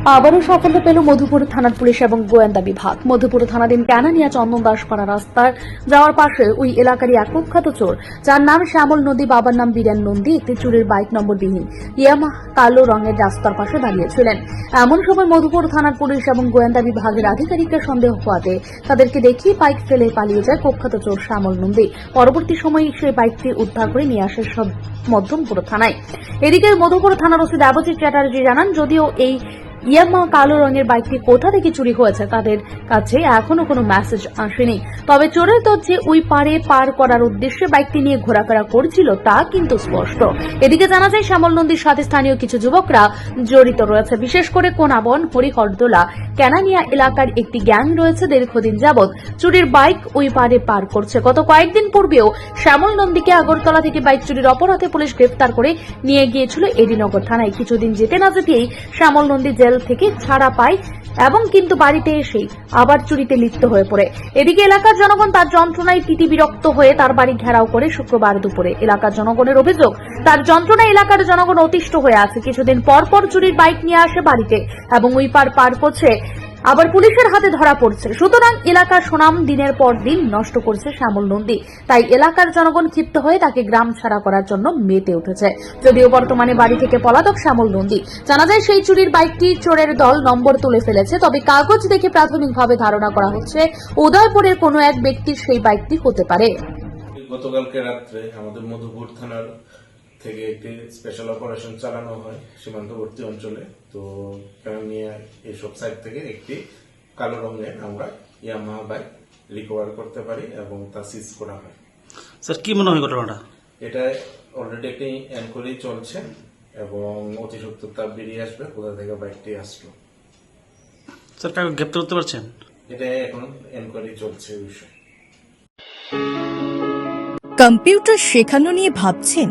আবারও সাফল্য পেল মধুপুর থানার পুলিশ এবং গোয়েন্দা বিভাগ। মধুপুর থানাধীন ক্যানানিয়া চন্দন দাসপাড়া রাস্তার যাওয়ার পাশে ওই এলাকারই এক কুখ্যাত চোর, যার নাম শ্যামল নদী, বাবার নাম বীরেন নন্দী, একটি চুরির বাইক নম্বর বিহীন ইয়ামা কালো রঙের রাস্তার পাশে দাঁড়িয়েছিলেন। এমন সময় মধুপুর থানার পুলিশ এবং গোয়েন্দা বিভাগের আধিকারিকরা সন্দেহ হওয়াতে তাদেরকে দেখিয়ে বাইক ফেলে পালিয়ে যায় কুখ্যাত চোর শ্যামল নন্দী। পরবর্তী সময়ে সেই বাইকটি উদ্ধার করে নিয়ে আসে সব মধ্যমপুর থানায়। এদিকে মধুপুর থানার ওসি দেবজিৎ চ্যাটার্জি জানান, যদিও এই ইয়ামা কালো রঙের বাইকটি কোথা থেকে চুরি হয়েছে তাদের কাছে এখনও কোনো মেসেজ আসেনি। তবে চোরের তথ্যে ওই পারে পার করার উদ্দেশ্যে বাইকটি নিয়ে ঘোরাফেরা করছিল তা কিন্তু স্পষ্ট। এদিকে জানা যায়, শ্যামল নদীর সাথে স্থানীয় কিছু যুবকরা জড়িত রয়েছে। বিশেষ করে কোনাবন, হরিহরদোলা ক্যানানিয়া এলাকার একটি গ্যাং রয়েছে দীর্ঘদিন যাবৎ চুরির বাইক ওই পারে পার করছে। গত কয়েকদিন পূর্বেও শ্যামল নন্দীকে আগরতলা থেকে বাইক চুরির অপরাধে পুলিশ গ্রেফতার করে নিয়ে গিয়েছিল এডিনগর থানায়। কিছুদিন যেতে না যেতেই শ্যামল নন্দী থেকে ছাড়া পায় এবং কিন্তু বাড়িতে এসেই আবার চুরিতে লিপ্ত হয়ে পড়ে। এদিকে এলাকার জনগণ তার যন্ত্রণায় তিতি বিরক্ত হয়ে তার বাড়ি ঘেরাও করে শুক্রবার দুপুরে। এলাকার জনগণের অভিযোগ, তার যন্ত্রণায় এলাকার জনগণ অতিষ্ঠ হয়ে আছে। কিছুদিন পর পর চুরির বাইক নিয়ে আসে বাড়িতে এবং ওই পার পার করছে আবার পুলিশের হাতে ধরা পড়ছে। সুতরাং এলাকার সুনাম দিনের পর দিন নষ্ট করছে শ্যামল নন্দী। তাই এলাকার জনগণ ক্ষিপ্ত হয়ে তাকে গ্রাম ছাড়া করার জন্য মেতে উঠেছে। যদিও বর্তমানে বাড়ি থেকে পলাতক শ্যামল নন্দী। জানা যায় সেই চুরির বাইকটি চোরের দল নম্বর তুলে ফেলেছে, তবে কাগজ দেখে প্রাথমিকভাবে ধারণা করা হচ্ছে উদয়পুরের কোনো এক ব্যক্তির সেই বাইকটি হতে পারে। গতকালকে রাত্রে আমাদের মধুপুর থানার থেকে একটি স্পেশাল অপারেশন চালানো হয় সীমান্তবর্তী অঞ্চলে। তো নিয়ে এইসব সাইড থেকে একটি কালো রঙের আমরা ইয়ামাহা বাইক রিকভার করতে পারি এবং তা সিজ করা হয়। স্যার কি মনে হয় ঘটনাটা? এটা অলরেডি একটি এনকোয়ারি চলছে এবং অতি সত্তর তা বেরিয়ে আসবে কোথা থেকে বাইকটি আসলো। স্যার কাউকে গ্রেপ্তার করতে পারছেন? এটা এখন এনকোয়ারি চলছে এই বিষয়ে। কম্পিউটার শেখানো নিয়ে ভাবছেন?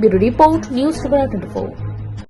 Bureau report news Tripura twenty